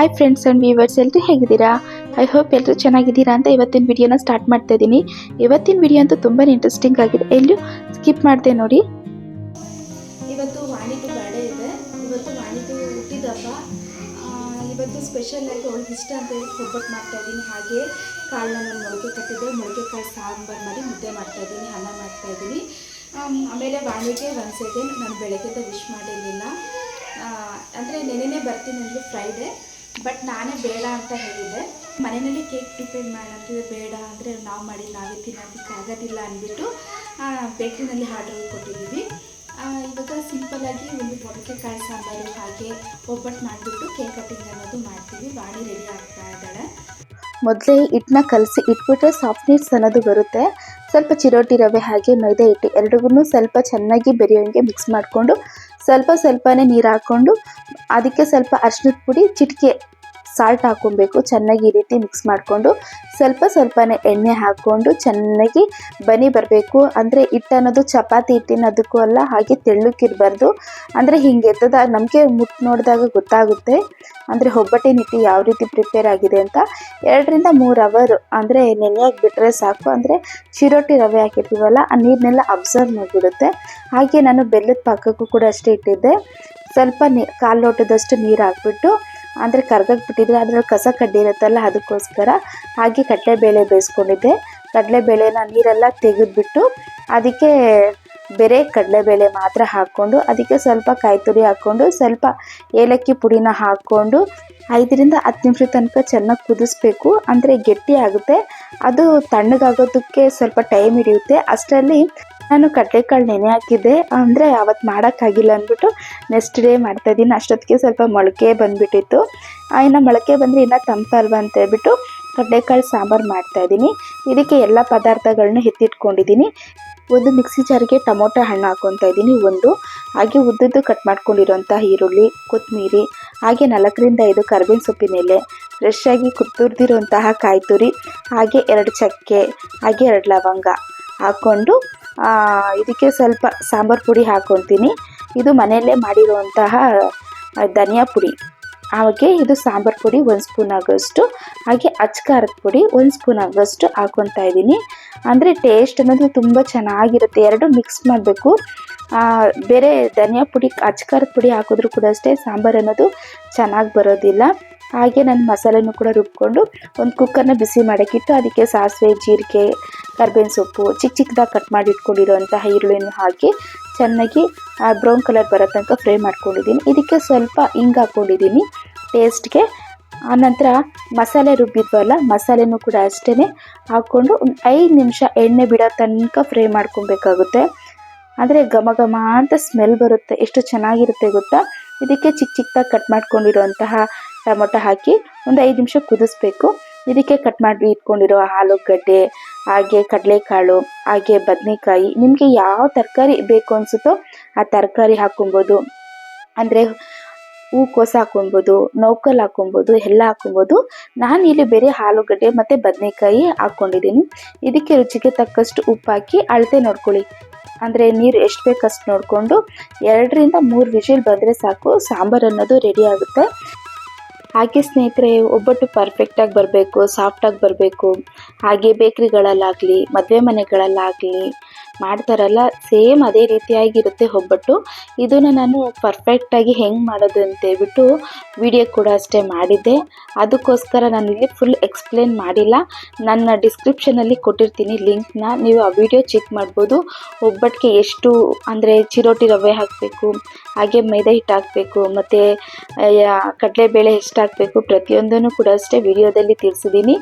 Hi friends and viewers ಎಲ್ಲರೂ ಹೇಗಿದ್ದೀರಾ? I hope ಎಲ್ಲರೂ ಚೆನ್ನಾಗಿದ್ದೀರಾ ಅಂತ ಇವತ್ತಿನ ವಿಡಿಯೋನ ಸ್ಟಾರ್ಟ್ ಮಾಡ್ತಾ ಇದ್ದೀನಿ. ಇವತ್ತಿನ ವಿಡಿಯೋ ಅಂತೂ ತುಂಬಾ ಇಂಟ್ರೆಸ್ಟಿಂಗ್ ಆಗಿದೆ. ಎಲ್ಲೂ ಸ್ಕಿಪ್ ಮಾಡಿದೆ ನೋಡಿ. ಇವತ್ತು ವಾಣಿದು ಬರ್ಡೇ ಇದೆ. ಇವತ್ತು ವಾಣಿದು ಹುಟ್ಟಿದಪ್ಪ. ಇವತ್ತು ಸ್ಪೆಷಲ್ ಆಗಿ ಅವ್ಳಿಗೆ ಇಷ್ಟ ಅಂತ ಹೇಳಿ ಒಬ್ಬಟ್ಟು ಮಾಡ್ತಾ ಇದ್ದೀನಿ. ಹಾಗೆ ಕಾಳನ್ನ ನಾನು ಮೊಳಕೆ ಕಟ್ಟಿದ್ದೆ. ಮೊಳಕೆ ಕಾಳು ಸಾಂಬಾರು ಮಾಡಿ ಮುದ್ದೆ ಮಾಡ್ತಾ ಇದ್ದೀನಿ, ಅನ್ನ ಮಾಡ್ತಾ ಇದ್ದೀನಿ. ಆಮೇಲೆ ವಾಣಿಗೆ ಒಂದು ಸೆಕೆಂಡ್ ನಾನು ಬೆಳಗ್ಗೆದ ವಿಶ್ ಮಾಡಿರಲಿಲ್ಲ. ಅಂದರೆ ನೆನೆನೇ ಬರ್ತೀನಿ ಅಂದರೆ ಫ್ರೈಡೇ ಬಟ್ ನಾನೇ ಬೇಡ ಅಂತ ಹೇಳಿದೆ. ಮನೆಯಲ್ಲಿ ಕೇಕ್ ಪ್ರಿಪೇರ್ ಮಾಡೋಣ ಬೇಡ ಅಂದರೆ ನಾವು ಮಾಡಿ ನಾವೇ ತಿನ್ನೋದಕ್ಕೆ ಆಗೋದಿಲ್ಲ ಅಂದ್ಬಿಟ್ಟು ಬೇಕ್ರಿನಲ್ಲಿ ಆರ್ಡರ್ ಕೊಟ್ಟಿದ್ದೀವಿ. ಇವಾಗ ಸಿಂಪಲ್ಲಾಗಿ ಒಂದು ಕಾಳು ಸಾಂಬಾರು ಹಾಗೆ ಒಬ್ಬಟ್ಟು ಮಾಡಿಬಿಟ್ಟು ಕೇಕ್ ಕಟ್ಟಿಂಗ್ ಅನ್ನೋದು ಮಾಡ್ತೀವಿ. ಬಾಡಿ ರೆಡಿ ಆಗ್ತಾ ಇದ್ದಾಳೆ. ಮೊದಲೇ ಹಿಟ್ಟನ್ನ ಕಲಸಿ ಇಟ್ಬಿಟ್ರೆ ಸಾಫ್ಟ್ನೆಸ್ ಅನ್ನೋದು ಬರುತ್ತೆ. ಸ್ವಲ್ಪ ಚಿರೋಟಿ ರವೆ ಹಾಗೆ ಮೈದಾ ಹಿಟ್ಟು ಎರಡಿಗೂ ಸ್ವಲ್ಪ ಚೆನ್ನಾಗಿ ಬೆರೆಯೋಂಗೆ ಮಿಕ್ಸ್ ಮಾಡಿಕೊಂಡು ಸ್ವಲ್ಪ ಸ್ವಲ್ಪನೇ ನೀರು ಹಾಕ್ಕೊಂಡು ಅದಕ್ಕೆ ಸ್ವಲ್ಪ ಅರ್ಶಿನದ ಪುಡಿ ಚಿಟಿಕೆ ಸಾಲ್ಟ್ ಹಾಕ್ಕೊಬೇಕು, ಚೆನ್ನಾಗಿ ಈ ರೀತಿ ಮಿಕ್ಸ್ ಮಾಡಿಕೊಂಡು ಸ್ವಲ್ಪ ಸ್ವಲ್ಪನೇ ಎಣ್ಣೆ ಹಾಕ್ಕೊಂಡು ಚೆನ್ನಾಗಿ ಬನಿ ಬರಬೇಕು. ಅಂದರೆ ಹಿಟ್ಟು ಅನ್ನೋದು ಚಪಾತಿ ಹಿಟ್ಟಿನದಕ್ಕೂ ಅಲ್ಲ, ಹಾಗೆ ತೆಳ್ಳಕ್ಕಿರಬಾರ್ದು ಅಂದರೆ ಹಿಂಗೆ ಎತ್ತದಾಗ ನಮಗೆ ಮುಟ್ಟು ನೋಡಿದಾಗ ಗೊತ್ತಾಗುತ್ತೆ. ಅಂದರೆ ಒಬ್ಬಟ್ಟಿನ ಹಿಟ್ಟು ಯಾವ ರೀತಿ ಪ್ರಿಪೇರ್ ಆಗಿದೆ ಅಂತ. ಎರಡರಿಂದ ಮೂರು ಅವರ್ ಅಂದರೆ ನೆನೆಯಾಗಿ ಬಿಟ್ಟರೆ ಸಾಕು. ಅಂದರೆ ಚಿರೋಟಿ ರವೆ ಹಾಕಿರ್ತೀವಲ್ಲ, ಆ ನೀರನ್ನೆಲ್ಲ ಅಬ್ಸರ್ವ್ ಮಾಡಿಬಿಡುತ್ತೆ. ಹಾಗೆ ನಾನು ಬೆಲ್ಲದ ಪಾಕಕ್ಕೂ ಕೂಡ ಅಷ್ಟೇ ಇಟ್ಟಿದ್ದೆ. ಸ್ವಲ್ಪ ನೀ, ಕಾಲು ಲೋಟದಷ್ಟು ನೀರು ಹಾಕ್ಬಿಟ್ಟು ಅಂದರೆ ಕರ್ಗಕ್ಕೆ ಬಿಟ್ಟಿದ್ರೆ ಅದ್ರಲ್ಲಿ ಕಸ ಕಡ್ಡಿ ಇರುತ್ತಲ್ಲ ಅದಕ್ಕೋಸ್ಕರ ಹಾಗೆ ಕಡಲೆಬೇಳೆ ಬೇಯಿಸ್ಕೊಂಡಿದ್ದೆ. ಕಡಲೆಬೇಳೆನ ನೀರೆಲ್ಲ ತೆಗೆದುಬಿಟ್ಟು ಅದಕ್ಕೆ ಬೇರೆ ಕಡಲೆಬೇಳೆ ಮಾತ್ರ ಹಾಕ್ಕೊಂಡು, ಅದಕ್ಕೆ ಸ್ವಲ್ಪ ಕಾಯಿ ತುರಿ ಹಾಕ್ಕೊಂಡು, ಸ್ವಲ್ಪ ಏಲಕ್ಕಿ ಪುಡಿನ ಹಾಕ್ಕೊಂಡು ಐದರಿಂದ ಹತ್ತು ನಿಮಿಷ ತನಕ ಚೆನ್ನಾಗಿ ಕುದಿಸ್ಬೇಕು. ಅಂದರೆ ಗಟ್ಟಿ ಆಗುತ್ತೆ. ಅದು ತಣ್ಣಗಾಗೋದಕ್ಕೆ ಸ್ವಲ್ಪ ಟೈಮ್ ಹಿಡಿಯುತ್ತೆ. ಅಷ್ಟರಲ್ಲಿ ನಾನು ಕಡಲೆಕಾಳು ನೆನೆ ಹಾಕಿದ್ದೆ. ಅಂದರೆ ಅವತ್ತು ಮಾಡೋಕ್ಕಾಗಿಲ್ಲ ಅಂದ್ಬಿಟ್ಟು ನೆಕ್ಸ್ಟ್ ಡೇ ಮಾಡ್ತಾ ಇದ್ದೀನಿ. ಅಷ್ಟೊತ್ತಿಗೆ ಸ್ವಲ್ಪ ಮೊಳಕೆ ಬಂದುಬಿಟ್ಟಿತ್ತು. ಇನ್ನು ಮೊಳಕೆ ಬಂದರೆ ಇನ್ನೂ ತಂಪಲ್ವ ಅಂತ ಹೇಳ್ಬಿಟ್ಟು ಕಡಲೆಕಾಳು ಸಾಂಬಾರು ಮಾಡ್ತಾಯಿದ್ದೀನಿ ಇದಕ್ಕೆ ಎಲ್ಲ ಪದಾರ್ಥಗಳನ್ನ ಎತ್ತಿಟ್ಕೊಂಡಿದ್ದೀನಿ. ಒಂದು ಮಿಕ್ಸಿ ಜಾರಿಗೆ ಟೊಮೊಟೊ ಹಣ್ಣು ಹಾಕ್ಕೊತಾ ಇದ್ದೀನಿ ಒಂದು ಹಾಗೆ ಉದ್ದುದ್ದು ಕಟ್ ಮಾಡ್ಕೊಂಡಿರೋಂಥ ಈರುಳ್ಳಿ ಕೊತ್ತಂಬರಿ ಹಾಗೆ ನಾಲ್ಕರಿಂದ ಐದು ಕರ್ಬೇವಿನ ಸೊಪ್ಪಿನ ಎಲೆ ಫ್ರೆಶ್ ಆಗಿ ಕುತ್ತುರ್ದಿರೋಂತಹ ಕಾಯಿ ತುರಿ ಹಾಗೆ ಎರಡು ಚಕ್ಕೆ, ಹಾಗೆ ಎರಡು ಲವಂಗ ಹಾಕ್ಕೊಂಡು ಇದಕ್ಕೆ ಸ್ವಲ್ಪ ಸಾಂಬಾರು ಪುಡಿ ಹಾಕ್ಕೊತೀನಿ ಇದು ಮನೆಯಲ್ಲೇ ಮಾಡಿರುವಂತಹ ಧನಿಯಾ ಪುಡಿ. ಹಾಗೆ ಇದು ಸಾಂಬಾರು ಪುಡಿ ಒಂದು ಸ್ಪೂನ್ ಆಗೋಷ್ಟು, ಹಾಗೆ ಅಚ್ಕಾರದ ಪುಡಿ ಒಂದು ಸ್ಪೂನ್ ಆಗೋಷ್ಟು ಹಾಕ್ಕೊತಾ ಇದ್ದೀನಿ. ಅಂದರೆ ಟೇಸ್ಟ್ ಅನ್ನೋದು ತುಂಬ ಚೆನ್ನಾಗಿರುತ್ತೆ. ಎರಡು ಮಿಕ್ಸ್ ಮಾಡಬೇಕು. ಬೇರೆ ಧನಿಯಾ ಪುಡಿ ಅಚ್ಕಾರದ ಪುಡಿ ಹಾಕಿದ್ರೂ ಕೂಡ ಅಷ್ಟೇ ಸಾಂಬಾರು ಅನ್ನೋದು ಚೆನ್ನಾಗಿ ಬರೋದಿಲ್ಲ. ಹಾಗೆ ನಾನು ಮಸಾಲೆನೂ ಕೂಡ ರುಬ್ಕೊಂಡು ಒಂದು ಕುಕ್ಕರ್ನ ಬಿಸಿ ಮಾಡೋಕ್ಕಿಟ್ಟು ಅದಕ್ಕೆ ಸಾಸಿವೆ, ಜೀರಿಗೆ, ಕರ್ಬೇವಿನ ಸೊಪ್ಪು ಚಿಕ್ಕ ಚಿಕ್ಕದಾಗಿ ಕಟ್ ಮಾಡಿ ಇಟ್ಕೊಂಡಿರುವಂತಹ ಈರುಳ್ಳಿಯನ್ನು ಹಾಕಿ ಚೆನ್ನಾಗಿ ಬ್ರೌನ್ ಕಲರ್ ಬರೋ ತನಕ ಫ್ರೈ ಮಾಡ್ಕೊಂಡಿದ್ದೀನಿ. ಇದಕ್ಕೆ ಸ್ವಲ್ಪ ಹಿಂಗೆ ಹಾಕ್ಕೊಂಡಿದ್ದೀನಿ ಟೇಸ್ಟ್ಗೆ. ಆನಂತರ ಮಸಾಲೆ ರುಬ್ಬಿದ್ವಲ್ಲ, ಮಸಾಲೆನೂ ಕೂಡ ಅಷ್ಟೇ ಹಾಕ್ಕೊಂಡು ಒಂದು ಐದು ನಿಮಿಷ ಎಣ್ಣೆ ಬಿಡೋ ತನಕ ಫ್ರೈ ಮಾಡ್ಕೊಬೇಕಾಗುತ್ತೆ. ಅಂದರೆ ಘಮ ಘಮ ಅಂತ ಸ್ಮೆಲ್ ಬರುತ್ತೆ, ಎಷ್ಟು ಚೆನ್ನಾಗಿರುತ್ತೆ ಗೊತ್ತಾ? ಇದಕ್ಕೆ ಚಿಕ್ಕ ಚಿಕ್ಕದಾಗಿ ಕಟ್ ಮಾಡ್ಕೊಂಡಿರುವಂತಹ ಟೊಮೊಟೊ ಹಾಕಿ ಒಂದು ಐದು ನಿಮಿಷ ಕುದಿಸ್ಬೇಕು. ಇದಕ್ಕೆ ಕಟ್ ಮಾಡಿ ಇಟ್ಕೊಂಡಿರೋ ಆಲೂಗಡ್ಡೆ, ಹಾಗೆ ಕಡಲೆಕಾಳು, ಹಾಗೆ ಬದನೆಕಾಯಿ, ನಿಮಗೆ ಯಾವ ತರಕಾರಿ ಬೇಕು ಅನಿಸುತ್ತೋ ಆ ತರಕಾರಿ ಹಾಕೊಬೋದು ಅಂದರೆ ಹೂಕೋಸು ಹಾಕೊಬೋದು ನೌಕಲ್ ಹಾಕೊಬೋದು ಎಲ್ಲ ಹಾಕೊಬೋದು ನಾನು ಇಲ್ಲಿ ಬೇರೆ ಆಲೂಗಡ್ಡೆ ಮತ್ತು ಬದನೆಕಾಯಿ ಹಾಕ್ಕೊಂಡಿದ್ದೀನಿ. ಇದಕ್ಕೆ ರುಚಿಗೆ ತಕ್ಕಷ್ಟು ಉಪ್ಪು ಹಾಕಿ ಅಳತೆ ನೋಡ್ಕೊಳ್ಳಿ. ಅಂದರೆ ನೀರು ಎಷ್ಟು ಬೇಕು ಅಷ್ಟು ನೋಡಿಕೊಂಡು ಎರಡರಿಂದ ಮೂರು ವಿಷಲ್ ಬಂದರೆ ಸಾಕು, ಸಾಂಬಾರು ಅನ್ನೋದು ರೆಡಿ ಆಗುತ್ತೆ. ಹಾಗೆ ಸ್ನೇಹಿತರೆ, ಒಬ್ಬಟ್ಟು ಪರ್ಫೆಕ್ಟಾಗಿ ಬರಬೇಕು ಸಾಫ್ಟಾಗಿ ಬರಬೇಕು. ಹಾಗೆ ಬೇಕ್ರಿಗಳಲ್ಲಾಗಲಿ ಮದುವೆ ಮನೆಗಳಲ್ಲಾಗಲಿ ಮಾಡ್ತಾರಲ್ಲ ಸೇಮ್ ಅದೇ ರೀತಿಯಾಗಿರುತ್ತೆ ಒಬ್ಬಟ್ಟು ಇದನ್ನು ನಾನು ಪರ್ಫೆಕ್ಟಾಗಿ ಹೆಂಗೆ ಮಾಡೋದು ಅಂತೇಳ್ಬಿಟ್ಟು ವಿಡಿಯೋ ಕೂಡ ಅಷ್ಟೇ ಮಾಡಿದ್ದೆ. ಅದಕ್ಕೋಸ್ಕರ ನಾನು ಇಲ್ಲಿ ಫುಲ್ ಎಕ್ಸ್ಪ್ಲೇನ್ ಮಾಡಿಲ್ಲ. ನನ್ನ ಡಿಸ್ಕ್ರಿಪ್ಷನಲ್ಲಿ ಕೊಟ್ಟಿರ್ತೀನಿ ಲಿಂಕ್ನ ನೀವು ಆ ವಿಡಿಯೋ ಚೆಕ್ ಮಾಡ್ಬೋದು. ಒಬ್ಬಟ್ಟಿಗೆ ಎಷ್ಟು ಅಂದರೆ ಚಿರೋಟಿ ರವೆ ಹಾಕಬೇಕು, ಹಾಗೆ ಮೈದಾ ಹಿಟ್ಟು ಹಾಕಬೇಕು, ಮತ್ತು ಕಡಲೆಬೇಳೆ ಎಷ್ಟು ಹಾಕಬೇಕು ಪ್ರತಿಯೊಂದನ್ನು ಕೂಡ ಅಷ್ಟೇ ವಿಡಿಯೋದಲ್ಲಿ ತಿಳಿಸಿದ್ದೀನಿ.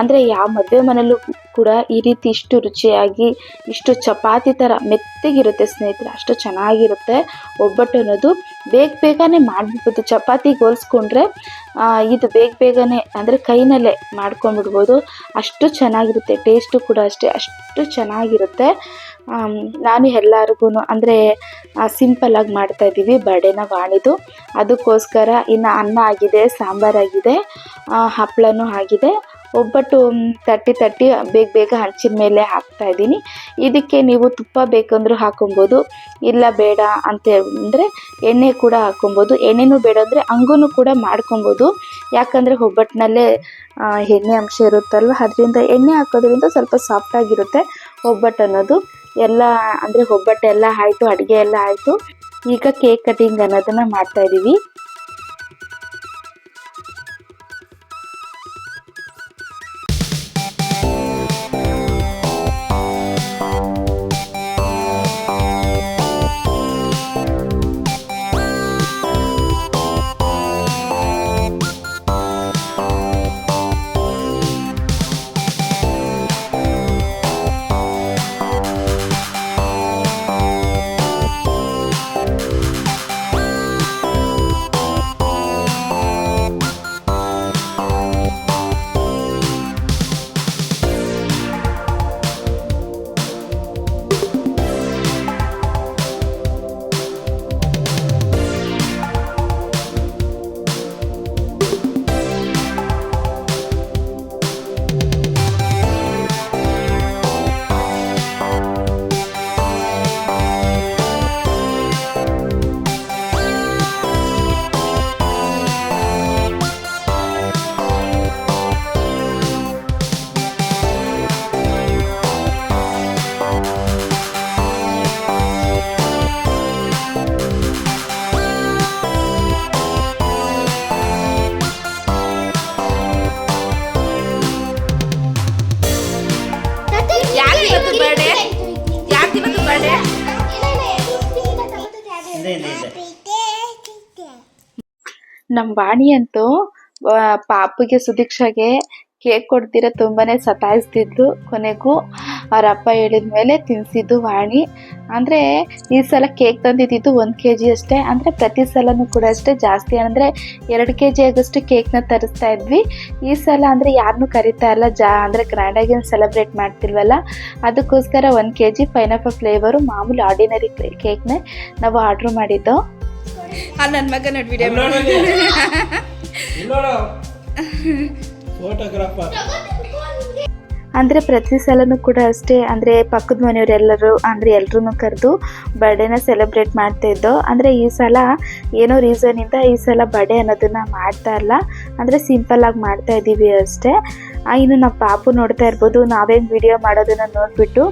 ಅಂದರೆ ಯಾವ ಮದುವೆ ಮನೆಯಲ್ಲೂ ಕೂಡ ಈ ರೀತಿ ಇಷ್ಟು ರುಚಿಯಾಗಿ, ಇಷ್ಟು ಚಪಾತಿ ಥರ ಮೆತ್ತಗಿರುತ್ತೆ ಸ್ನೇಹಿತರೆ, ಅಷ್ಟು ಚೆನ್ನಾಗಿರುತ್ತೆ ಒಬ್ಬಟ್ಟು ಅನ್ನೋದು. ಬೇಗ ಬೇಗನೆ ಮಾಡಿಬಿಡ್ಬೋದು. ಚಪಾತಿಗೆ ಹೋಲಿಸ್ಕೊಂಡ್ರೆ ಇದು ಬೇಗ ಬೇಗನೆ ಅಂದರೆ ಕೈನಲ್ಲೇ ಮಾಡ್ಕೊಂಡ್ಬಿಡ್ಬೋದು. ಅಷ್ಟು ಚೆನ್ನಾಗಿರುತ್ತೆ ಟೇಸ್ಟು ಕೂಡ ಅಷ್ಟೇ, ಅಷ್ಟು ಚೆನ್ನಾಗಿರುತ್ತೆ. ನಾನು ಎಲ್ಲರಿಗೂ ಅಂದರೆ ಸಿಂಪಲ್ಲಾಗಿ ಮಾಡ್ತಾಯಿದ್ದೀವಿ ಬರ್ಡೇನ ವಾಣಿದು. ಅದಕ್ಕೋಸ್ಕರ ಇನ್ನು ಅನ್ನ ಆಗಿದೆ ಸಾಂಬಾರಾಗಿದೆ ಹಪ್ಪಳನೂ ಆಗಿದೆ. ಒಬ್ಬಟ್ಟು ತಟ್ಟಿ ತಟ್ಟಿ ಬೇಗ ಬೇಗ ಹಂಚಿನ ಮೇಲೆ ಹಾಕ್ತಾ ಇದ್ದೀನಿ. ಇದಕ್ಕೆ ನೀವು ತುಪ್ಪ ಬೇಕಂದ್ರೂ ಹಾಕೊಬೋದು, ಇಲ್ಲ ಬೇಡ ಅಂತ ಅಂದರೆ ಎಣ್ಣೆ ಕೂಡ ಹಾಕೊಬೋದು. ಎಣ್ಣೆನೂ ಬೇಡ ಅಂದರೆ ಹಂಗೂ ಕೂಡ ಮಾಡ್ಕೊಬೋದು. ಯಾಕಂದರೆ ಒಬ್ಬಟ್ಟಿನಲ್ಲೇ ಎಣ್ಣೆ ಅಂಶ ಇರುತ್ತಲ್ವ, ಅದರಿಂದ ಎಣ್ಣೆ ಹಾಕೋದ್ರಿಂದ ಸ್ವಲ್ಪ ಸಾಫ್ಟಾಗಿರುತ್ತೆ ಒಬ್ಬಟ್ಟು ಅನ್ನೋದು. ಎಲ್ಲ, ಅಂದರೆ ಒಬ್ಬಟ್ಟು ಎಲ್ಲ ಆಯಿತು, ಅಡುಗೆ ಎಲ್ಲ ಆಯಿತು. ಈಗ ಕೇಕ್ ಕಟಿಂಗ್ ಅನ್ನೋದನ್ನು ಮಾಡ್ತಾ ನಮ್ಮ ವಾಣಿ ಅಂತೂ ಪಾಪಿಗೆ ಸುದೀಕ್ಷಾಗೆ ಕೇಕ್ ಕೊಡ್ತೀರ ತುಂಬಾನೇ ಸತಾಯಿಸ್ತಿದ್ದು ಕೊನೆಗೂ. ಅವ್ರ ಅಪ್ಪ ಹೇಳಿದ ಮೇಲೆ ತಿನ್ಸಿದ್ದು ವಾಣಿ. ಅಂದರೆ ಈ ಸಲ ಕೇಕ್ ತಂದಿದ್ದು ಒಂದು ಕೆ ಜಿ ಅಷ್ಟೇ. ಅಂದರೆ ಪ್ರತಿ ಸಲನೂ ಕೂಡ ಅಷ್ಟೇ ಜಾಸ್ತಿ. ಅಂದರೆ ಎರಡು ಕೆ ಜಿ ಆಗಷ್ಟು ಕೇಕ್ನ ತರಿಸ್ತಾ ಇದ್ವಿ. ಈ ಸಲ ಅಂದರೆ ಯಾರನ್ನೂ ಕರಿತಾ ಇಲ್ಲ. ಜಾ, ಅಂದರೆ ಗ್ರ್ಯಾಂಡಾಗಿ ಸೆಲೆಬ್ರೇಟ್ ಮಾಡ್ತಿಲ್ವಲ್ಲ. ಅದಕ್ಕೋಸ್ಕರ ಒಂದು ಕೆ ಜಿ ಪೈನಾಪಲ್ ಫ್ಲೇವರು ಮಾಮೂಲಿ ಆರ್ಡಿನರಿ ಕೇಕ್ನೇ ನಾವು ಆರ್ಡ್ರ್ ಮಾಡಿದ್ದು. ಆ ನನ್ನ ಮಗ ನೋಡಿ ವಿಡಿಯೋ ಫೋಟೋಗ್ರಾಫರ್ ಅಂದರೆ ಪ್ರತಿ ಸಲನೂ ಕೂಡ ಅಷ್ಟೇ ಅಂದರೆ ಪಕ್ಕದ ಮನೆಯವರೆಲ್ಲರೂ ಅಂದರೆ ಎಲ್ಲರೂ ಕರೆದು ಬರ್ಡೇನ ಸೆಲೆಬ್ರೇಟ್ ಮಾಡ್ತಾ ಇದ್ದೋ ಅಂದರೆ ಈ ಸಲ ಏನೋ ರೀಸನಿಂದ ಈ ಸಲ ಬರ್ಡೇ ಅನ್ನೋದನ್ನು ಮಾಡ್ತಾ ಇಲ್ಲ. ಅಂದರೆ ಸಿಂಪಲ್ಲಾಗಿ ಮಾಡ್ತಾ ಇದ್ದೀವಿ ಅಷ್ಟೇ. ಇನ್ನು ನಮ್ಮ ಪಾಪು ನೋಡ್ತಾ ಇರ್ಬೋದು. ನಾವೇನು ವಿಡಿಯೋ ಮಾಡೋದನ್ನು ನೋಡಿಬಿಟ್ಟು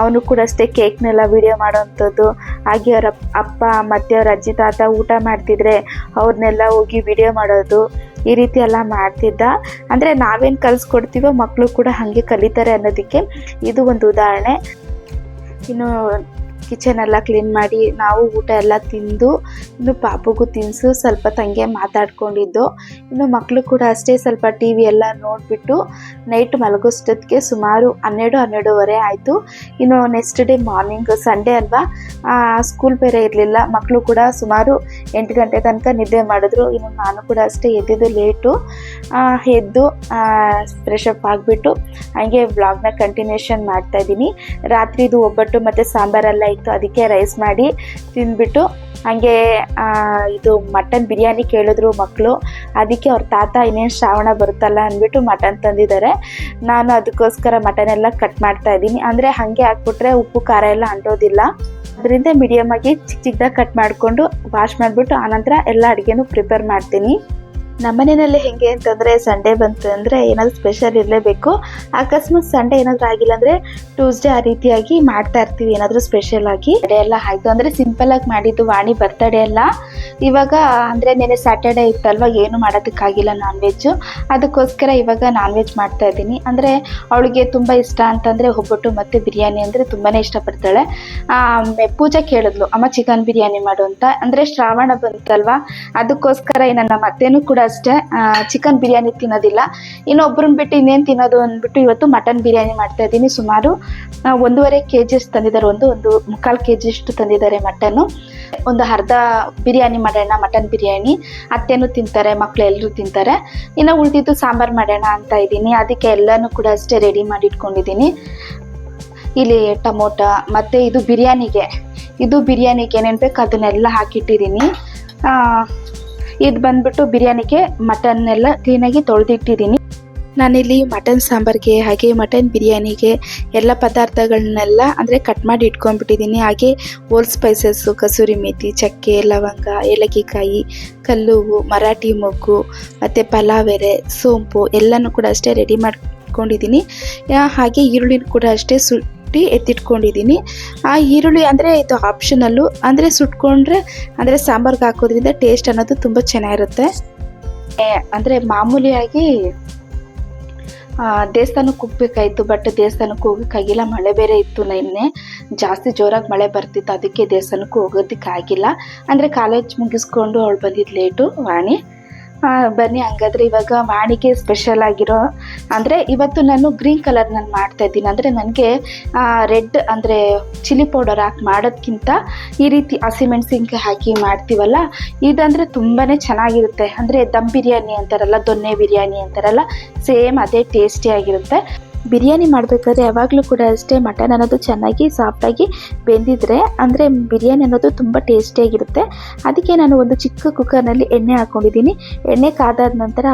ಅವನು ಕೂಡ ಅಷ್ಟೇ ಕೇಕ್ನೆಲ್ಲ ವಿಡಿಯೋ ಮಾಡೋವಂಥದ್ದು. ಹಾಗೆ ಅವರ ಅಪ್ಪ ಮತ್ತು ಅವ್ರ ಅಜ್ಜಿ, ತಾತ ಊಟ ಮಾಡ್ತಿದ್ರೆ ಅವ್ರನ್ನೆಲ್ಲ ಹೋಗಿ ವಿಡಿಯೋ ಮಾಡೋದು ಈ ರೀತಿ ಎಲ್ಲ ಮಾಡ್ತಿದ್ದ. ಅಂದರೆ ನಾವೇನು ಕಲಿಸ್ಕೊಡ್ತೀವೋ ಮಕ್ಕಳು ಕೂಡ ಹಾಗೆ ಕಲಿತಾರೆ ಅನ್ನೋದಕ್ಕೆ ಇದು ಒಂದು ಉದಾಹರಣೆ. ಇನ್ನು ಕಿಚನ್ ಎಲ್ಲ ಕ್ಲೀನ್ ಮಾಡಿ ನಾವು ಊಟ ಎಲ್ಲ ತಿಂದು, ಇನ್ನು ಪಾಪುಗೂ ತಿನ್ನಿಸು ಸ್ವಲ್ಪ ತಂಗೆ ಮಾತಾಡ್ಕೊಂಡಿದ್ದು. ಇನ್ನು ಮಕ್ಕಳು ಕೂಡ ಅಷ್ಟೇ ಸ್ವಲ್ಪ ಟಿ ವಿ ಎಲ್ಲ ನೋಡಿಬಿಟ್ಟು ನೈಟ್ ಮಲಗೋಷ್ಟೊತ್ತಿಗೆ ಸುಮಾರು ಹನ್ನೆರಡು, ಹನ್ನೆರಡೂವರೆ ಆಯಿತು. ಇನ್ನು ನೆಕ್ಸ್ಟ್ ಡೇ ಮಾರ್ನಿಂಗ್ ಸಂಡೇ ಅಲ್ವಾ? ಸ್ಕೂಲ್ ಬೇರೆ ಇರಲಿಲ್ಲ. ಮಕ್ಕಳು ಕೂಡ ಸುಮಾರು ಎಂಟು ಗಂಟೆ ತನಕ ನಿದ್ದೆ ಮಾಡಿದ್ರು. ಇನ್ನು ನಾನು ಕೂಡ ಅಷ್ಟೇ ಎದ್ದಿದ್ದು ಲೇಟು ಎದ್ದು ಫ್ರೆಶ್ ಅಪ್ ಆಗಿಬಿಟ್ಟು, ಹಾಗೆ ವ್ಲಾಗ್ನ ಕಂಟಿನ್ಯೂಷನ್ ಮಾಡ್ತಾ ಇದ್ದೀನಿ. ರಾತ್ರಿದು ಒಬ್ಬಟ್ಟು ಮತ್ತು ಸಾಂಬಾರೆಲ್ಲ ಇತ್ತು, ಅದಕ್ಕೆ ರೈಸ್ ಮಾಡಿ ತಿಂದ್ಬಿಟ್ಟು, ಹಾಗೆ ಇದು ಮಟನ್ ಬಿರಿಯಾನಿ ಕೇಳಿದ್ರು ಮಕ್ಕಳು ಅದಕ್ಕೆ ಅವ್ರ ತಾತ ಇನ್ನೇನು ಶ್ರಾವಣ ಬರುತ್ತಲ್ಲ ಅಂದ್ಬಿಟ್ಟು ಮಟನ್ ತಂದಿದ್ದಾರೆ. ನಾನು ಅದಕ್ಕೋಸ್ಕರ ಮಟನ್ ಎಲ್ಲ ಕಟ್ ಮಾಡ್ತಾ ಇದ್ದೀನಿ. ಅಂದರೆ ಹಾಗೆ ಹಾಕ್ಬಿಟ್ರೆ ಉಪ್ಪು, ಖಾರ ಎಲ್ಲ ಅಂಟೋದಿಲ್ಲ. ಅದರಿಂದ ಮೀಡಿಯಮ್ ಆಗಿ ಚಿಕ್ಕ ಚಿಕ್ಕದಾಗಿ ಕಟ್ ಮಾಡಿಕೊಂಡು ವಾಶ್ ಮಾಡಿಬಿಟ್ಟು, ಆನಂತರ ಎಲ್ಲ ಅಡುಗೆನೂ ಪ್ರಿಪೇರ್ ಮಾಡ್ತೀನಿ. ನಮ್ಮನೆಯಲ್ಲಿ ಹೆಂಗೆ ಅಂತಂದರೆ ಸಂಡೇ ಬಂತು ಅಂದರೆ ಏನಾದರೂ ಸ್ಪೆಷಲ್ ಇರಲೇಬೇಕು. ಅಕಸ್ಮಾತ್ ಸಂಡೇ ಏನಾದರೂ ಆಗಿಲ್ಲ ಅಂದರೆ ಟ್ಯೂಸ್ಡೇ ಆ ರೀತಿಯಾಗಿ ಮಾಡ್ತಾ ಇರ್ತೀವಿ, ಏನಾದರೂ ಸ್ಪೆಷಲ್ ಆಗಿ. ಎಲ್ಲ ಆಯಿತು ಅಂದರೆ ಸಿಂಪಲಾಗಿ ಮಾಡಿದ್ದು, ವಾಣಿ ಬರ್ತಡೇ ಎಲ್ಲ. ಇವಾಗ ಅಂದರೆ ನೆನೆ ಸ್ಯಾಟರ್ಡೇ ಇತ್ತಲ್ವ, ಏನು ಮಾಡೋದಕ್ಕಾಗಿಲ್ಲ ನಾನ್ ವೆಜ್ಜು ಅದಕ್ಕೋಸ್ಕರ ಇವಾಗ ನಾನ್ ವೆಜ್ ಮಾಡ್ತಾ ಇದ್ದೀನಿ. ಅಂದರೆ ಅವಳಿಗೆ ತುಂಬ ಇಷ್ಟ ಅಂತಂದರೆ ಒಬ್ಬಟ್ಟು ಮತ್ತು ಬಿರಿಯಾನಿ ಅಂದರೆ ತುಂಬಾ ಇಷ್ಟಪಡ್ತಾಳೆ. ಪೂಜಾ ಕೇಳಿದ್ಲು, ಅಮ್ಮ ಚಿಕನ್ ಬಿರಿಯಾನಿ ಮಾಡು ಅಂತ. ಅಂದರೆ ಶ್ರಾವಣ ಬಂತಲ್ವಾ, ಅದಕ್ಕೋಸ್ಕರ ನನ್ನ ಮತ್ತೇನು ಕೂಡ ಅಷ್ಟೇ. ಚಿಕನ್ ಬಿರಿಯಾನಿ ತಿನ್ನೋದಿಲ್ಲ. ಇನ್ನೊಬ್ಬರನ್ನ ಬಿಟ್ಟು ಇನ್ನೇನು ತಿನ್ನೋದು ಅಂದ್ಬಿಟ್ಟು ಇವತ್ತು ಮಟನ್ ಬಿರಿಯಾನಿ ಮಾಡ್ತಾ ಇದ್ದೀನಿ. ಸುಮಾರು ಒಂದೂವರೆ ಕೆ ಜಿ ಅಷ್ಟು ತಂದಿದ್ದಾರೆ. ಒಂದು ಒಂದು ಮುಕ್ಕಾಲು ಕೆ ಜಿಯಷ್ಟು ತಂದಿದ್ದಾರೆ ಮಟನ್ನು ಒಂದು ಅರ್ಧ ಬಿರಿಯಾನಿ ಮಾಡೋಣ ಮಟನ್ ಬಿರಿಯಾನಿ. ಅತ್ತೆನೂ ತಿಂತಾರೆ ಮಕ್ಕಳು ಎಲ್ಲರೂ ತಿಂತಾರೆ. ಇನ್ನು ಉಳಿದಿದ್ದು ಸಾಂಬಾರು ಮಾಡೋಣ ಅಂತ ಇದ್ದೀನಿ. ಅದಕ್ಕೆ ಎಲ್ಲನೂ ಕೂಡ ಅಷ್ಟೇ ರೆಡಿ ಮಾಡಿ ಇಟ್ಕೊಂಡಿದ್ದೀನಿ. ಇಲ್ಲಿ ಟೊಮೊಟೊ, ಮತ್ತು ಇದು ಬಿರಿಯಾನಿಗೆ. ಇದು ಬಿರಿಯಾನಿಗೆ ಏನೇನು ಬೇಕು ಅದನ್ನೆಲ್ಲ ಹಾಕಿಟ್ಟಿದ್ದೀನಿ. ಇದು ಬಂದ್ಬಿಟ್ಟು ಬಿರಿಯಾನಿಗೆ ಮಟನ್ ಎಲ್ಲ ಕ್ಲೀನಾಗಿ ತೊಳೆದಿಟ್ಟಿದ್ದೀನಿ. ನಾನಿಲ್ಲಿ ಮಟನ್ ಸಾಂಬಾರಿಗೆ ಹಾಗೆ ಮಟನ್ ಬಿರಿಯಾನಿಗೆ ಎಲ್ಲ ಪದಾರ್ಥಗಳನ್ನೆಲ್ಲ ಅಂದರೆ ಕಟ್ ಮಾಡಿ ಇಟ್ಕೊಂಡ್ಬಿಟ್ಟಿದ್ದೀನಿ. ಹಾಗೆ ಓಲ್ ಸ್ಪೈಸಸ್ಸು ಕಸೂರಿ ಮೇಥಿ ಚಕ್ಕೆ, ಲವಂಗ, ಏಲಕ್ಕಿಕಾಯಿ ಕಲ್ಲು ಮರಾಠಿ ಮೊಗ್ಗು, ಮತ್ತು ಪಲಾವೆರೆ, ಸೋಂಪು ಎಲ್ಲನೂ ಕೂಡ ಅಷ್ಟೇ ರೆಡಿ ಮಾಡ್ಕೊಂಡಿದ್ದೀನಿ. ಹಾಗೆ ಈರುಳ್ಳಿ ಕೂಡ ಅಷ್ಟೇ ಸುಟ್ಟಿ ಎತ್ತಿಟ್ಕೊಂಡಿದ್ದೀನಿ. ಆ ಈರುಳ್ಳಿ ಅಂದರೆ ಇದು ಆಪ್ಷನಲ್ಲು. ಅಂದರೆ ಸುಟ್ಕೊಂಡ್ರೆ, ಅಂದರೆ ಸಾಂಬಾರ್ಗೆ ಹಾಕೋದ್ರಿಂದ ಟೇಸ್ಟ್ ಅನ್ನೋದು ತುಂಬ ಚೆನ್ನಾಗಿರುತ್ತೆ. ಅಂದರೆ ಮಾಮೂಲಿಯಾಗಿ ದೇವಸ್ಥಾನಕ್ಕೆ ಹೋಗ್ಬೇಕಾಯ್ತು ಬಟ್ ದೇವಸ್ಥಾನಕ್ಕೆ ಹೋಗೋಕ್ಕಾಗಿಲ್ಲ. ಮಳೆ ಬೇರೆ ಇತ್ತು ನಿನ್ನೆ ಜಾಸ್ತಿ ಜೋರಾಗಿ ಮಳೆ ಬರ್ತಿತ್ತು, ಅದಕ್ಕೆ ದೇವಸ್ಥಾನಕ್ಕೆ ಹೋಗೋದಕ್ಕಾಗಿಲ್ಲ. ಅಂದರೆ ಕಾಲೇಜ್ ಮುಗಿಸ್ಕೊಂಡು ಅವಳು ಬಂದಿದ್ದು ಲೇಟು ವಾಣಿ. ಬನ್ನಿ ಹಂಗಾದ್ರೆ ಇವಾಗ ವಾಣಿಗೆ ಸ್ಪೆಷಲ್ ಆಗಿರೋ, ಅಂದರೆ ಇವತ್ತು ನಾನು ಗ್ರೀನ್ ಕಲರ್ ನಾನು ಮಾಡ್ತಾ ಇದ್ದೀನಿ. ಅಂದರೆ ನನಗೆ ರೆಡ್ ಅಂದರೆ ಚಿಲ್ಲಿ ಪೌಡರ್ ಹಾಕಿ ಮಾಡೋದಕ್ಕಿಂತ ಈ ರೀತಿ ಹಸಿಮೆಣ್ಸಿನ್ಕಾಯಿ ಹಾಕಿ ಮಾಡ್ತೀವಲ್ಲ, ಇದಂದರೆ ತುಂಬಾ ಚೆನ್ನಾಗಿರುತ್ತೆ. ಅಂದರೆ ದಮ್ ಬಿರಿಯಾನಿ ಅಂತಾರಲ್ಲ, ದೊನ್ನೆ ಬಿರಿಯಾನಿ ಅಂತಾರಲ್ಲ, ಸೇಮ್ ಅದೇ ಟೇಸ್ಟಿಯಾಗಿರುತ್ತೆ ಬಿರಿಯಾನಿ ಮಾಡಬೇಕಾದ್ರೆ ಯಾವಾಗಲೂ ಕೂಡ ಅಷ್ಟೇ ಮಟನ್ ಅನ್ನೋದು ಚೆನ್ನಾಗಿ ಸಾಫ್ಟಾಗಿ ಬೆಂದಿದ್ರೆ, ಅಂದರೆ ಬಿರಿಯಾನಿ ಅನ್ನೋದು ತುಂಬ ಟೇಸ್ಟಿಯಾಗಿರುತ್ತೆ ಅದಕ್ಕೆ ನಾನು ಒಂದು ಚಿಕ್ಕ ಕುಕ್ಕರ್ನಲ್ಲಿ ಎಣ್ಣೆ ಹಾಕ್ಕೊಂಡಿದ್ದೀನಿ ಎಣ್ಣೆ ಕಾದಾದ ನಂತರ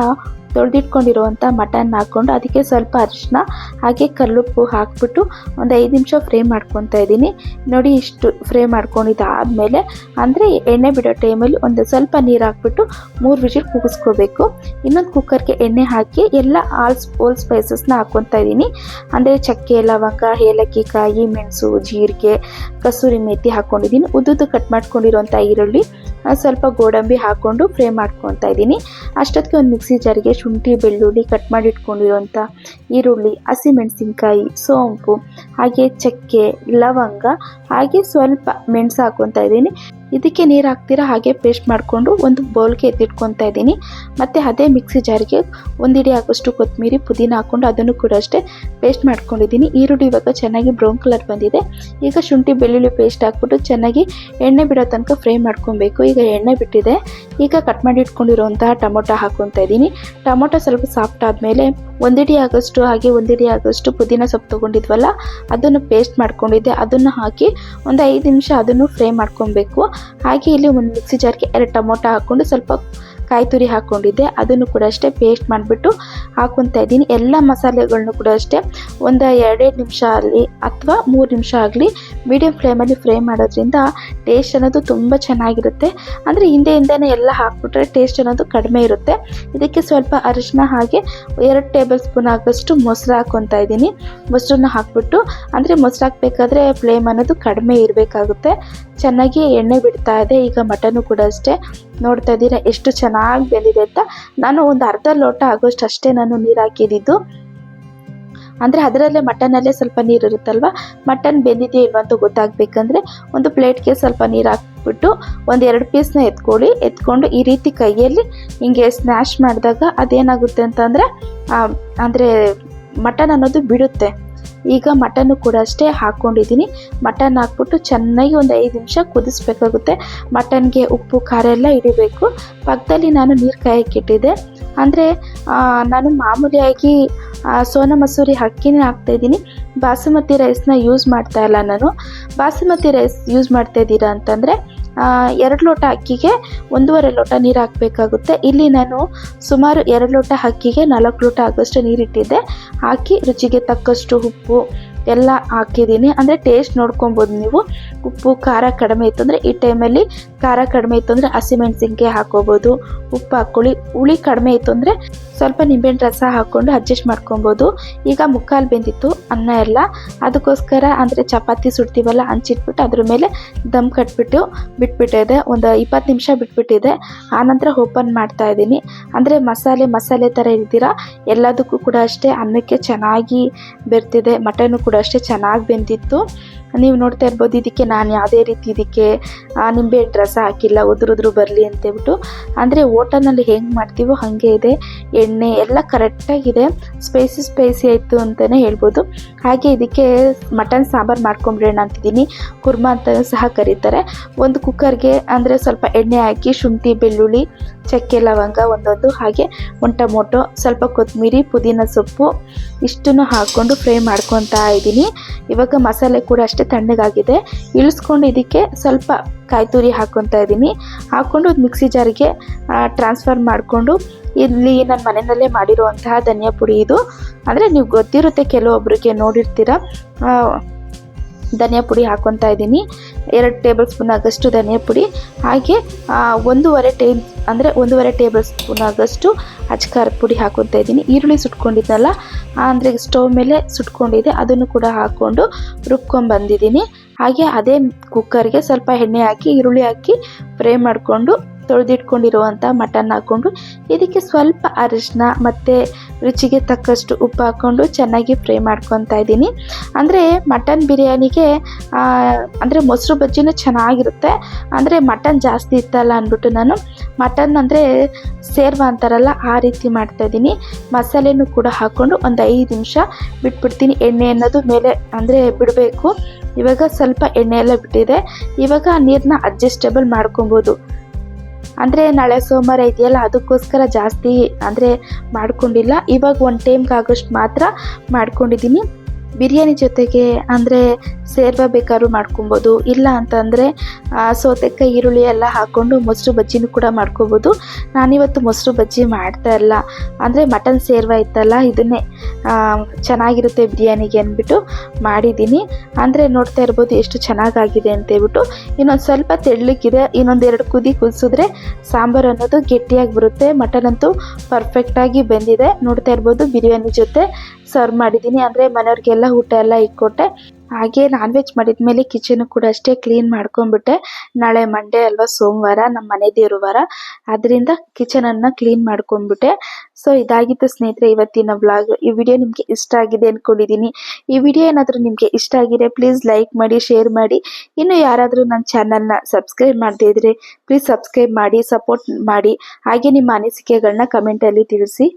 ತೊಳೆದಿಟ್ಕೊಂಡಿರುವಂಥ ಮಟನ್ ಹಾಕ್ಕೊಂಡು ಅದಕ್ಕೆ ಸ್ವಲ್ಪ ಅರಿಶಿನ ಹಾಗೆ ಕಲ್ಲುಪ್ಪು ಹಾಕ್ಬಿಟ್ಟು ಒಂದು ಐದು ನಿಮಿಷ ಫ್ರೈ ಮಾಡ್ಕೊತಾ ಇದ್ದೀನಿ. ನೋಡಿ ಇಷ್ಟು ಫ್ರೈ ಮಾಡ್ಕೊಂಡಿದ್ದಾದಮೇಲೆ ಅಂದರೆ ಎಣ್ಣೆ ಬಿಡೋ ಟೈಮಲ್ಲಿ ಒಂದು ಸ್ವಲ್ಪ ನೀರು ಹಾಕ್ಬಿಟ್ಟು ಮೂರು ವಿಜಿಲ್ ಕೂಗಿಸ್ಕೋಬೇಕು ಇನ್ನೊಂದು ಕುಕ್ಕರ್ಗೆ ಎಣ್ಣೆ ಹಾಕಿ ಎಲ್ಲ ಆಲ್ ಓಲ್ ಸ್ಪೈಸಸ್ನ ಹಾಕ್ಕೊತಾ ಇದ್ದೀನಿ. ಅಂದರೆ ಚಕ್ಕೆ, ಲವಂಗ, ಏಲಕ್ಕಿ, ಕಾಯಿ, ಮೆಣಸು, ಜೀರಿಗೆ, ಕಸೂರಿ ಮೇಥಿ ಹಾಕ್ಕೊಂಡಿದ್ದೀನಿ ಉದ್ದುದ್ದು ಕಟ್ ಮಾಡ್ಕೊಂಡಿರೋಂಥ ಈರುಳ್ಳಿ. ಸ್ವಲ್ಪ ಗೋಡಂಬಿ ಹಾಕ್ಕೊಂಡು ಫ್ರೈ ಮಾಡ್ಕೊತಾ ಇದ್ದೀನಿ. ಅಷ್ಟೊತ್ತಿಗೆ ಒಂದು ಮಿಕ್ಸಿ ಜಾರಿಗೆ ಶುಂಠಿ, ಬೆಳ್ಳುಳ್ಳಿ ಕಟ್ ಮಾಡಿ ಇಟ್ಕೊಂಡಿರೋಂಥ ಈರುಳ್ಳಿ ಹಸಿಮೆಣಸಿನ್ಕಾಯಿ ಸೋಂಪು, ಹಾಗೆ ಚಕ್ಕೆ, ಲವಂಗ, ಹಾಗೆ ಸ್ವಲ್ಪ ಮೆಣಸು ಹಾಕ್ಕೊತಾ ಇದ್ದೀನಿ. ಇದಕ್ಕೆ ನೀರು ಹಾಕ್ತೀರಾ ಹಾಗೆ ಪೇಸ್ಟ್ ಮಾಡಿಕೊಂಡು ಒಂದು ಬೌಲ್ಗೆ ಎತ್ತಿಟ್ಕೊತಾ ಇದ್ದೀನಿ. ಮತ್ತು ಅದೇ ಮಿಕ್ಸಿ ಜಾರಿಗೆ ಒಂದಿಡಿ ಆಗೋಷ್ಟು ಕೊತ್ತಂಬರಿ ಪುದೀನ ಹಾಕ್ಕೊಂಡು ಅದನ್ನು ಕೂಡ ಅಷ್ಟೇ ಪೇಸ್ಟ್ ಮಾಡ್ಕೊಂಡಿದ್ದೀನಿ. ಈರುಳ್ಳಿ ಇವಾಗ ಚೆನ್ನಾಗಿ ಬ್ರೌನ್ ಕಲರ್ ಬಂದಿದೆ. ಈಗ ಶುಂಠಿ, ಬೆಳ್ಳುಳ್ಳಿ ಪೇಸ್ಟ್ ಹಾಕ್ಬಿಟ್ಟು ಚೆನ್ನಾಗಿ ಎಣ್ಣೆ ಬಿಡೋ ತನಕ ಫ್ರೈ ಮಾಡ್ಕೊಬೇಕು. ಈಗ ಎಣ್ಣೆ ಬಿಟ್ಟಿದೆ. ಈಗ ಕಟ್ ಮಾಡಿ ಇಟ್ಕೊಂಡಿರುವಂತಹ ಟೊಮೊಟೊ ಹಾಕ್ಕೊತಾ ಇದ್ದೀನಿ. ಟೊಮೊಟೊ ಸ್ವಲ್ಪ ಸಾಫ್ಟ್ ಆದಮೇಲೆ ಒಂದಿಡಿ ಆಗೋಷ್ಟು ಹಾಗೆ ಒಂದಿಡಿ ಆಗೋಷ್ಟು ಪುದೀನ ಸೊಪ್ಪು ತೊಗೊಂಡಿದ್ವಲ್ಲ, ಅದನ್ನು ಪೇಸ್ಟ್ ಮಾಡ್ಕೊಂಡಿದ್ದೆ. ಅದನ್ನು ಹಾಕಿ ಒಂದು ಐದು ನಿಮಿಷ ಅದನ್ನು ಫ್ರೈ ಮಾಡ್ಕೊಬೇಕು. ಹಾಗೆ ಇಲ್ಲಿ ಒಂದು ಮಿಕ್ಸಿ ಜಾರ್ಗೆ ಎರಡು ಟೊಮೊಟೊ ಹಾಕ್ಕೊಂಡು ಸ್ವಲ್ಪ ಕಾಯಿ ತುರಿ ಹಾಕ್ಕೊಂಡಿದ್ದೆ ಅದನ್ನು ಕೂಡ ಅಷ್ಟೇ ಪೇಸ್ಟ್ ಮಾಡಿಬಿಟ್ಟು ಹಾಕೊತಾ ಇದ್ದೀನಿ. ಎಲ್ಲ ಮಸಾಲೆಗಳನ್ನು ಕೂಡ ಅಷ್ಟೇ ಒಂದು ಎರಡೆರಡು ನಿಮಿಷ ಆಗಲಿ ಅಥವಾ ಮೂರು ನಿಮಿಷ ಆಗಲಿ ಮೀಡಿಯಂ ಫ್ಲೇಮಲ್ಲಿ ಫ್ರೈ ಮಾಡೋದ್ರಿಂದ ಟೇಸ್ಟ್ ಅನ್ನೋದು ತುಂಬ ಚೆನ್ನಾಗಿರುತ್ತೆ. ಅಂದರೆ ಹಿಂದೆ ಹಿಂದೆನೇ ಎಲ್ಲ ಹಾಕ್ಬಿಟ್ರೆ ಟೇಸ್ಟ್ ಅನ್ನೋದು ಕಡಿಮೆ ಇರುತ್ತೆ. ಇದಕ್ಕೆ ಸ್ವಲ್ಪ ಅರಿಶಿನ ಹಾಗೆ ಎರಡು ಟೇಬಲ್ ಸ್ಪೂನ್ ಆಗೋಷ್ಟು ಮೊಸರು ಹಾಕ್ಕೊತಾ ಇದ್ದೀನಿ. ಮೊಸರನ್ನ ಹಾಕ್ಬಿಟ್ಟು ಅಂದರೆ ಮೊಸರು ಹಾಕಬೇಕಾದ್ರೆ ಫ್ಲೇಮ್ ಅನ್ನೋದು ಕಡಿಮೆ ಇರಬೇಕಾಗುತ್ತೆ. ಚೆನ್ನಾಗಿ ಎಣ್ಣೆ ಬಿಡ್ತಾ ಇದೆ. ಈಗ ಮಟನು ಕೂಡ ಅಷ್ಟೇ. ನೋಡ್ತಾ ಇದ್ದೀರಾ? ಎಷ್ಟು ಚೆನ್ನಾಗಿ ಬೆಂದಿದೆ ಅಂತ. ನಾನು ಒಂದು ಅರ್ಧ ಲೋಟ ಆಗೋಷ್ಟು ಅಷ್ಟೇ ನಾನು ನೀರು ಹಾಕಿದ್ದು ಅಂದರೆ ಅದರಲ್ಲೇ ಮಟನಲ್ಲೇ ಸ್ವಲ್ಪ ನೀರು ಇರುತ್ತಲ್ವ? ಮಟನ್ ಬೆಂದಿದೆಯೋ ಇಲ್ವ ಅಂತ ಗೊತ್ತಾಗಬೇಕಂದ್ರೆ ಒಂದು ಪ್ಲೇಟ್ಗೆ ಸ್ವಲ್ಪ ನೀರು ಹಾಕ್ಬಿಟ್ಟು ಒಂದು ಎರಡು ಪೀಸ್ನ ಎತ್ಕೊಳ್ಳಿ. ಎತ್ಕೊಂಡು ಈ ರೀತಿ ಕೈಯಲ್ಲಿ ಹಿಂಗೆ ಸ್ನ್ಯಾಶ್ ಮಾಡಿದಾಗ ಅದೇನಾಗುತ್ತೆ ಅಂತಂದರೆ ಅಂದರೆ ಮಟನ್ ಅನ್ನೋದು ಬಿಡುತ್ತೆ. ಈಗ ಮಟನ್ ಕೂಡ ಅಷ್ಟೇ ಹಾಕ್ಕೊಂಡಿದ್ದೀನಿ ಮಟನ್ ಹಾಕ್ಬಿಟ್ಟು ಚೆನ್ನಾಗಿ ಒಂದು ಐದು ನಿಮಿಷ ಕುದಿಸ್ಬೇಕಾಗುತ್ತೆ. ಮಟನ್ಗೆ ಉಪ್ಪು, ಖಾರ ಎಲ್ಲ ಹಿಡಿಬೇಕು ಪಕ್ಕದಲ್ಲಿ ನಾನು ನೀರು ಕಾಯಕ್ಕಿಟ್ಟಿದ್ದೆ ಅಂದರೆ ನಾನು ಮಾಮೂಲಿಯಾಗಿ ಸೋನ ಮಸೂರಿ ಅಕ್ಕಿನೇ ಹಾಕ್ತಾಯಿದ್ದೀನಿ ಬಾಸುಮತಿ ರೈಸ್ನ ಯೂಸ್ ಮಾಡ್ತಾ ಇಲ್ಲ ನಾನು. ಬಾಸುಮತಿ ರೈಸ್ ಯೂಸ್ ಮಾಡ್ತಾ ಇದ್ದೀರಾ ಅಂತಂದರೆ ಎರಡು ಲೋಟ ಅಕ್ಕಿಗೆ ಒಂದೂವರೆ ಲೋಟ ನೀರು ಹಾಕಬೇಕಾಗುತ್ತೆ. ಇಲ್ಲಿ ನಾನು ಸುಮಾರು ಎರಡು ಲೋಟ ಅಕ್ಕಿಗೆ ನಾಲ್ಕು ಲೋಟ ಆಗೋಷ್ಟು ನೀರಿಟ್ಟಿದ್ದೆ. ಹಾಕಿ ರುಚಿಗೆ ತಕ್ಕಷ್ಟು ಉಪ್ಪು ಎಲ್ಲ ಹಾಕಿದ್ದೀನಿ. ಅಂದರೆ ಟೇಸ್ಟ್ ನೋಡ್ಕೊಬೋದು ನೀವು. ಉಪ್ಪು, ಖಾರ ಕಡಿಮೆ ಇತ್ತು ಅಂದರೆ ಈ ಟೈಮಲ್ಲಿ ಖಾರ ಕಡಿಮೆ ಇತ್ತು ಅಂದರೆ ಹಸಿಮೆಣ್ಸಿನ್ಕಾಯಿ ಹಾಕೋಬೋದು. ಉಪ್ಪು ಹಾಕ್ಕೊಳ್ಳಿ ಹುಳಿ ಕಡಿಮೆ ಇತ್ತು ಅಂದರೆ ಸ್ವಲ್ಪ ನಿಂಬೆಹಣ್ಣು ರಸ ಹಾಕ್ಕೊಂಡು ಅಡ್ಜಸ್ಟ್ ಮಾಡ್ಕೊಬೋದು. ಈಗ ಮುಕ್ಕಾಲು ಬೆಂದಿತ್ತು ಅನ್ನ ಎಲ್ಲ. ಅದಕ್ಕೋಸ್ಕರ ಅಂದರೆ ಚಪಾತಿ ಸುಡ್ತೀವಲ್ಲ ಹಂಚಿಟ್ಬಿಟ್ಟು ಅದ್ರ ಮೇಲೆ ದಮ್ ಕಟ್ಬಿಟ್ಟು ಬಿಟ್ಬಿಟ್ಟಿದೆ ಒಂದು ಇಪ್ಪತ್ತು ನಿಮಿಷ ಬಿಟ್ಬಿಟ್ಟಿದೆ. ಆನಂತರ ಓಪನ್ ಮಾಡ್ತಾ ಇದ್ದೀನಿ. ಅಂದರೆ ಮಸಾಲೆ ಮಸಾಲೆ ಥರ ಇರ್ತೀರ? ಎಲ್ಲದಕ್ಕೂ ಕೂಡ ಅಷ್ಟೇ ಅನ್ನಕ್ಕೆ ಚೆನ್ನಾಗಿ ಬೆರ್ತಿದೆ. ಮಟನು ಕೂಡ ಅಷ್ಟೇ ಚೆನ್ನಾಗಿ ಬೆಂದಿತ್ತು. ನೀವು ನೋಡ್ತಾ ಇರ್ಬೋದು, ಇದಕ್ಕೆ ನಾನು ಯಾವುದೇ ರೀತಿ ಇದಕ್ಕೆ ನಿಂಬೆ ರಸ ಹಾಕಿಲ್ಲ ಉದುರುದ್ರು ಬರಲಿ ಅಂತೇಳ್ಬಿಟ್ಟು ಅಂದರೆ ಓಟಲ್ನಲ್ಲಿ ಹೆಂಗೆ ಮಾಡ್ತೀವೋ ಹಾಗೆ ಇದೆ. ಎಣ್ಣೆ ಎಲ್ಲ ಕರೆಕ್ಟಾಗಿದೆ ಸ್ಪೈಸಿ ಸ್ಪೈಸಿ ಆಯಿತು ಅಂತಲೇ ಹೇಳ್ಬೋದು. ಹಾಗೆ ಇದಕ್ಕೆ ಮಟನ್ ಸಾಂಬಾರು ಮಾಡ್ಕೊಂಬಿಡೋಣ ಅಂತಿದ್ದೀನಿ. ಕುರ್ಮಾ ಅಂತ ಸಹ ಕರೀತಾರೆ. ಒಂದು ಕುಕ್ಕರ್ಗೆ ಅಂದರೆ ಸ್ವಲ್ಪ ಎಣ್ಣೆ ಹಾಕಿ, ಶುಂಠಿ, ಬೆಳ್ಳುಳ್ಳಿ, ಚಕ್ಕೆ, ಲವಂಗ ಒಂದೊಂದು ಹಾಗೆ ಒಂದು ಟೊಮೊಟೊ, ಸ್ವಲ್ಪ ಕೊತ್ತಂಬರಿ ಪುದೀನ ಸೊಪ್ಪು, ಇಷ್ಟನ್ನು ಹಾಕ್ಕೊಂಡು ಫ್ರೈ ಮಾಡ್ಕೊತಾ ಇದ್ದೀನಿ. ಇವಾಗ ಮಸಾಲೆ ಕೂಡ ಅಷ್ಟೇ ತಣ್ಣಗಾಗಿದೆ ಇಳಿಸ್ಕೊಂಡು ಇದಕ್ಕೆ ಸ್ವಲ್ಪ ಕಾಯಿ ತುರಿ ಹಾಕ್ಕೊತಾ ಇದ್ದೀನಿ. ಹಾಕ್ಕೊಂಡು ಮಿಕ್ಸಿ ಜಾರಿಗೆ ಟ್ರಾನ್ಸ್ಫರ್ ಮಾಡಿಕೊಂಡು ಇಲ್ಲಿ ನನ್ನ ಮನೆಯಲ್ಲೇ ಮಾಡಿರುವಂತಹ ಧನಿಯಾ ಪುಡಿ ಇದು. ಅಂದರೆ ನೀವು ಗೊತ್ತಿರುತ್ತೆ ಕೆಲವೊಬ್ಬರಿಗೆ ನೋಡಿರ್ತೀರ. ಧನಿಯಾ ಪುಡಿ ಹಾಕ್ಕೊತಾ ಇದ್ದೀನಿ. ಎರಡು ಟೇಬಲ್ ಸ್ಪೂನ್ ಆಗಷ್ಟು ಧನಿಯಾ ಪುಡಿ. ಹಾಗೆ ಒಂದೂವರೆ ಟೇ ಅಂದರೆ ಒಂದೂವರೆ ಟೇಬಲ್ ಸ್ಪೂನ್ ಆಗಷ್ಟು ಅಜ್ಕಾರ ಪುಡಿ ಹಾಕ್ಕೊತಾ ಇದ್ದೀನಿ. ಈರುಳ್ಳಿ ಸುಟ್ಕೊಂಡಿದ್ನಲ್ಲ ಅಂದರೆ ಸ್ಟವ್ ಮೇಲೆ ಸುಟ್ಕೊಂಡಿದೆ ಅದನ್ನು ಕೂಡ ಹಾಕ್ಕೊಂಡು ರುಬ್ಕೊಂಡ್ಬಂದಿದ್ದೀನಿ ಹಾಗೆ, ಅದೇ ಕುಕ್ಕರ್ಗೆ ಸ್ವಲ್ಪ ಎಣ್ಣೆ ಹಾಕಿ, ಈರುಳ್ಳಿ ಹಾಕಿ, ಫ್ರೈ ಮಾಡಿಕೊಂಡು ತೊಳೆದಿಟ್ಕೊಂಡಿರುವಂಥ ಮಟನ್ ಹಾಕ್ಕೊಂಡು ಇದಕ್ಕೆ ಸ್ವಲ್ಪ ಅರಿಶಿನ ಮತ್ತು ರುಚಿಗೆ ತಕ್ಕಷ್ಟು ಉಪ್ಪು ಹಾಕ್ಕೊಂಡು ಚೆನ್ನಾಗಿ ಫ್ರೈ ಮಾಡ್ಕೊತಾ ಇದ್ದೀನಿ. ಅಂದರೆ ಮಟನ್ ಬಿರಿಯಾನಿಗೆ ಅಂದರೆ ಮೊಸರು ಬಜ್ಜಿನೂ ಚೆನ್ನಾಗಿರುತ್ತೆ. ಅಂದರೆ ಮಟನ್ ಜಾಸ್ತಿ ಇತ್ತಲ್ಲ ಅಂದ್ಬಿಟ್ಟು ನಾನು ಮಟನ್ ಅಂದರೆ ಸೇರ್ವ ಅಂತಾರಲ್ಲ ಆ ರೀತಿ ಮಾಡ್ತಾಯಿದ್ದೀನಿ ಮಸಾಲೆನೂ ಕೂಡ ಹಾಕ್ಕೊಂಡು ಒಂದು ಐದು ನಿಮಿಷ ಬಿಟ್ಬಿಡ್ತೀನಿ. ಎಣ್ಣೆ ಅನ್ನೋದು ಮೇಲೆ ಅಂದರೆ ಬಿಡಬೇಕು. ಇವಾಗ ಸ್ವಲ್ಪ ಎಣ್ಣೆ ಎಲ್ಲ ಬಿಟ್ಟಿದೆ. ಇವಾಗ ನೀರನ್ನ ಅಡ್ಜಸ್ಟೇಬಲ್ ಮಾಡ್ಕೊಬೋದು. ಅಂದರೆ ನಾಳೆ ಸೋಮವಾರ ಇದೆಯಲ್ಲ ಅದಕ್ಕೋಸ್ಕರ ಜಾಸ್ತಿ ಅಂದರೆ ಮಾಡ್ಕೊಂಡಿಲ್ಲ. ಇವಾಗ ಒಂದು ಟೈಮ್ಗೆ ಆಗೋಷ್ಟು ಮಾತ್ರ ಮಾಡ್ಕೊಂಡಿದ್ದೀನಿ. ಬಿರಿಯಾನಿ ಜೊತೆಗೆ ಅಂದರೆ ಸೇರ್ವ ಬೇಕಾದ್ರೂ ಮಾಡ್ಕೊಬೋದು. ಇಲ್ಲ ಅಂತಂದರೆ ಸೌತೆಕಾಯಿ, ಈರುಳ್ಳಿ ಎಲ್ಲ ಹಾಕ್ಕೊಂಡು ಮೊಸರು ಬಜ್ಜಿನೂ ಕೂಡ ಮಾಡ್ಕೊಬೋದು. ನಾನಿವತ್ತು ಮೊಸರು ಬಜ್ಜಿ ಮಾಡ್ತಾ ಇಲ್ಲ. ಅಂದರೆ ಮಟನ್ ಸೇರ್ವ ಇತ್ತಲ್ಲ, ಇದನ್ನೇ ಚೆನ್ನಾಗಿರುತ್ತೆ ಬಿರಿಯಾನಿಗೆ ಅಂದ್ಬಿಟ್ಟು ಮಾಡಿದ್ದೀನಿ. ಅಂದರೆ ನೋಡ್ತಾ ಇರ್ಬೋದು ಎಷ್ಟು ಚೆನ್ನಾಗಾಗಿದೆ ಅಂತೇಳ್ಬಿಟ್ಟು ಇನ್ನೊಂದು ಸ್ವಲ್ಪ ತೆಳ್ಳಕ್ಕಿದೆ ಇನ್ನೊಂದು ಎರಡು ಕುದಿ ಕುದಿಸಿದ್ರೆ ಸಾಂಬಾರು ಅನ್ನೋದು ಗಟ್ಟಿಯಾಗಿ ಬರುತ್ತೆ. ಮಟನ್ ಅಂತೂ ಪರ್ಫೆಕ್ಟಾಗಿ ಬೆಂದಿದೆ. ನೋಡ್ತಾ ಇರ್ಬೋದು ಬಿರಿಯಾನಿ ಜೊತೆ ಸರ್ವ್ ಮಾಡಿದ್ದೀನಿ. ಅಂದರೆ ಮನೆಯವ್ರಿಗೆಲ್ಲ ಊಟ ಎಲ್ಲ ಇಕ್ಕೊಟ್ಟೆ. ಹಾಗೆ ನಾನ್ ವೆಜ್ ಮಾಡಿದ್ಮೇಲೆ ಕಿಚನ್ ಕೂಡ ಅಷ್ಟೇ ಕ್ಲೀನ್ ಮಾಡ್ಕೊಂಡ್ಬಿಟ್ಟೆ. ನಾಳೆ ಮಂಡೇ ಅಲ್ವಾ ಸೋಮವಾರ ನಮ್ಮ ಮನೆ ದೇವ್ರ ವಾರ. ಅದರಿಂದ ಅನ್ನ ಕ್ಲೀನ್ ಮಾಡ್ಕೊಂಡ್ಬಿಟ್ಟೆ. ಸೊ ಇದಾಗಿತ್ತು ಸ್ನೇಹಿತರೆ ಇವತ್ತಿನ ವ್ಲಾಗ್ ಈ ವಿಡಿಯೋ ನಿಮಗೆ ಇಷ್ಟ ಆಗಿದೆ ಅಂದ್ಕೊಂಡಿದ್ದೀನಿ ಈ ವಿಡಿಯೋ ಏನಾದರೂ ನಿಮಗೆ ಇಷ್ಟ ಆಗಿದೆ ಪ್ಲೀಸ್ ಲೈಕ್ ಮಾಡಿ ಶೇರ್ ಮಾಡಿ. ಇನ್ನು ಯಾರಾದರೂ ನನ್ನ ಚಾನಲ್ನ ಸಬ್ಸ್ಕ್ರೈಬ್ ಮಾಡದೇ ಇದ್ರೆ ಪ್ಲೀಸ್ ಸಬ್ಸ್ಕ್ರೈಬ್ ಮಾಡಿ ಸಪೋರ್ಟ್ ಮಾಡಿ. ಹಾಗೆ ನಿಮ್ಮ ಅನಿಸಿಕೆಗಳನ್ನ ಕಮೆಂಟಲ್ಲಿ ತಿಳಿಸಿ.